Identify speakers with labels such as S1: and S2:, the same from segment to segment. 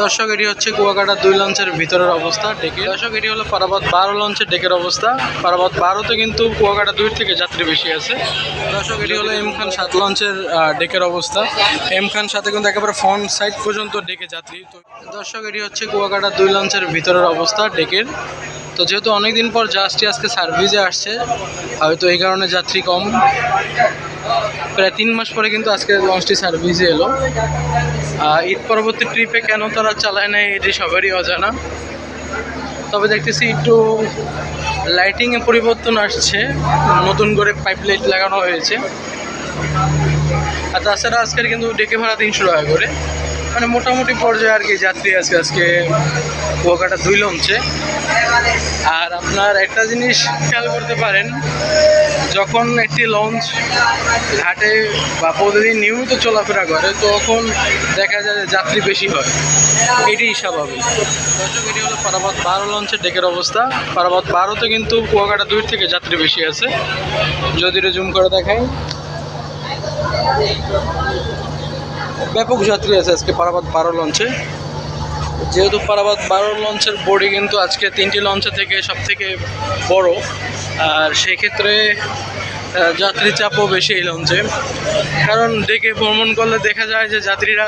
S1: দর্শক, এটি হচ্ছে কুয়াকাটা দুই লঞ্চের ভিতরের অবস্থা, ডেকে। দর্শক, এটি হলো পারাবাদ বারো লঞ্চের ডেকের অবস্থা। পারাবাদ বারোতে কিন্তু কুয়াকাটা দুই থেকে যাত্রী বেশি আছে। দর্শক, এটি হলো এম খান সাত লঞ্চের ডেকের অবস্থা। এম খান সাথে কিন্তু একেবারে ফ্রন্ট সাইড পর্যন্ত ডেকে যাত্রী। তো দর্শক, এটি হচ্ছে কুয়াকাটা দুই লঞ্চের ভিতরের অবস্থা, ডেকের। তো যেহেতু অনেকদিন পর জাহাজটি আজকে সার্ভিসে আসছে, হয়তো এই কারণে যাত্রী কম। প্রায় তিন মাস পরে কিন্তু আজকে লঞ্চটি সার্ভিসে এলো। ঈদ পরবর্তী ট্রিপে কেন তারা চালায় নাই এটি সবারই অজানা। তবে দেখতেছি একটু লাইটিংয়ে পরিবর্তন আসছে, নতুন করে পাইপ লাইট লাগানো হয়েছে। আর তাছাড়া আজকের কিন্তু ডেকে ভাড়া তিনশো টাকা করে। মানে মোটামুটি পর্যায়ে আর কি যাত্রী আজকে আজকে কুয়াকাটা দুই লঞ্চে আর আপনার একটা জিনিস খেয়াল করতে পারেন, যখন একটি লঞ্চ ঘাটে বা প্রতিদিন নিয়মিত চলাফেরা করে, তখন দেখা যায় যাত্রী বেশি হয়। এটি স্বাভাবিক। দর্শক এটি হলো পারাবাদ বারো লঞ্চের ডেকের অবস্থা। পারাবাদ বারোতে কিন্তু কুয়াকাটা দুই থেকে যাত্রী বেশি আছে। যদি জুম করে দেখাই। ব্যাপক যাত্রী আছে আজকে পারাবাদ বারো লঞ্চে যেহেতু পারাবাদ বারো লঞ্চের বডি কিন্তু আজকে তিনটি লঞ্চের থেকে সব থেকে বড়। আর সেই ক্ষেত্রে আহ, যাত্রী চাপও বেশি এই লঞ্চে কারণ ডেকে ভ্রমণ করলে দেখা যায় যে যাত্রীরা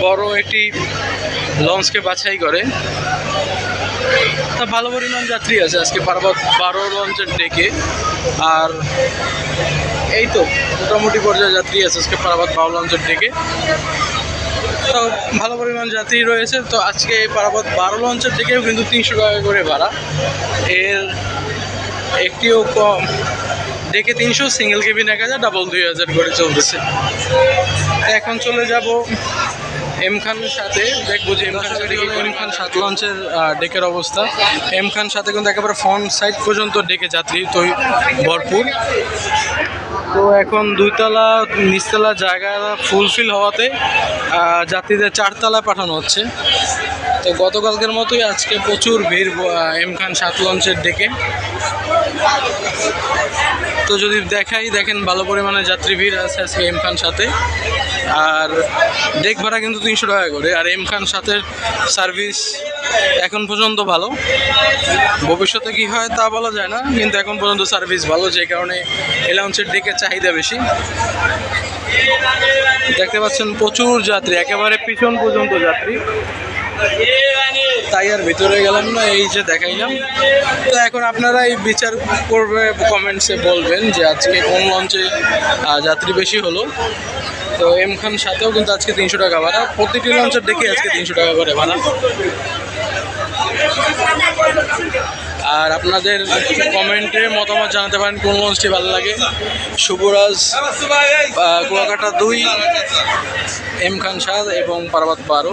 S1: বড় একটি লঞ্চকে বাছাই করে। তা ভালো পরিমাণ যাত্রী আছে আজকে পারাবাদ বারো লঞ্চের ডেকে। আর এই তো, মোটামুটি পর্যায়ে যাত্রী আছে আজকে পারাবাদ বারো লঞ্চের ডেকে। তো ভালো পরিমাণ যাত্রী রয়েছে। তো আজকে এই পারাবাদ বারো লঞ্চের দিকেও কিন্তু তিনশো টাকা করে ভাড়া। এর একটিও কম, ডেকে তিনশো সিঙ্গেল কেবিন এক হাজার ডাবল দুই হাজার করে চলতেছে। এখন চলে যাব এম খানের সাথে, দেখব যে এম খান সাথে এম খান সাত লঞ্চের ডেকের অবস্থা। এম খান সাথে কিন্তু একেবারে ফ্রন্ট সাইড পর্যন্ত ডেকে যাত্রী তো ভরপুর। তো এখন দুইতলা, নিচতলা জায়গা ফুলফিল হওয়াতে যাত্রীদের চারতলায় পাঠানো হচ্ছে। তো গতকালকের মতোই আজকে প্রচুর ভিড় এম খান সাত লঞ্চের ডেকে। তো যদি দেখাই, দেখেন ভালো পরিমাণে যাত্রী ভিড় আছে আজকে এম খান সাথে। আর ডেক ভাড়া কিন্তু তিনশো টাকা করে। আর এম খান সাথের সার্ভিস এখন পর্যন্ত ভালো। ভবিষ্যতে কি হয় তা বলা যায় না, কিন্তু এখন পর্যন্ত সার্ভিস ভালো, যে কারণে এলাউন্সের ডেকের চাহিদা বেশি। দেখতে পাচ্ছেন প্রচুর যাত্রী, একেবারে পিছন পর্যন্ত যাত্রী। আর ভিতরে গেলাম না, এই যে দেখাইলাম। তো এখন আপনারা এই বিচার করবে কমেন্টসে বলবেন যে আজকে কোন লঞ্চে যাত্রী বেশি হলো। তো এম খান সাথেও কিন্তু আজকে তিনশো টাকা ভাড়া। প্রতিটি লঞ্চের দেখে আজকে তিনশো টাকা করে ভাড়া। আর আপনাদের কমেন্টে মতামত জানাতে পারেন কোন মঞ্চটি ভালো লাগে। শুভরাজ কুয়াকাটা দুই, এম খান সাদ এবং পার্বত বারো